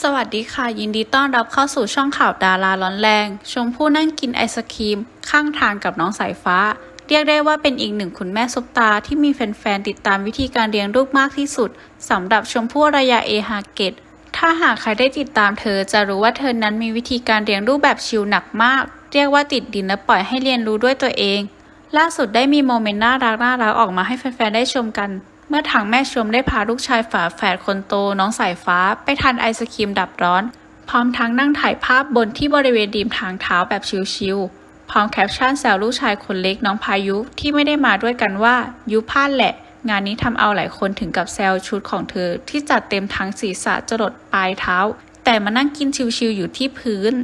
สวัสดีค่ะ ยินดีต้อนรับเข้าสู่ช่องข่าวดาราร้อนแรง ชมพู่นั่งกินไอศครีม ข้างทางกับน้องสายฟ้า เรียกได้ว่าเป็นอีกหนึ่งคุณแม่ซุปตาที่มีแฟนๆ ติดตามวิธีการเลี้ยงลูกมากที่สุดสำหรับชมพู่อารยาเอฮาเกตถ้าหากใครได้ติดตามเธอจะรู้ว่าเธอนั้นมีวิธีการเลี้ยงลูกแบบชิลหนักมาก เรียกว่าติดดินและปล่อยให้เรียนรู้ด้วยตัวเอง ล่าสุดได้มีโมเมนต์น่ารักน่ารักออกมาให้แฟนๆ ได้ชมกัน เมื่อทางแม่ชมได้พาลูกชายฝาแฝดคนโตน้องสายฟ้า ไปทานไอศครีมดับร้อน พร้อมทั้งนั่งถ่ายภาพบนที่บริเวณริมทางเท้าแบบชิลๆพร้อมแคปชั่นแซวลูกชายคนเล็กน้องพายุที่ไม่ได้มาด้วยกันว่ายุพลาดแหละ งานนี้ทำเอาหลายคนถึงกับแซวชุดของเธอ ที่จัดเต็มทั้งศีรษะจรดปลายเท้า แต่มานั่งกินชิลๆอยู่ที่พื้น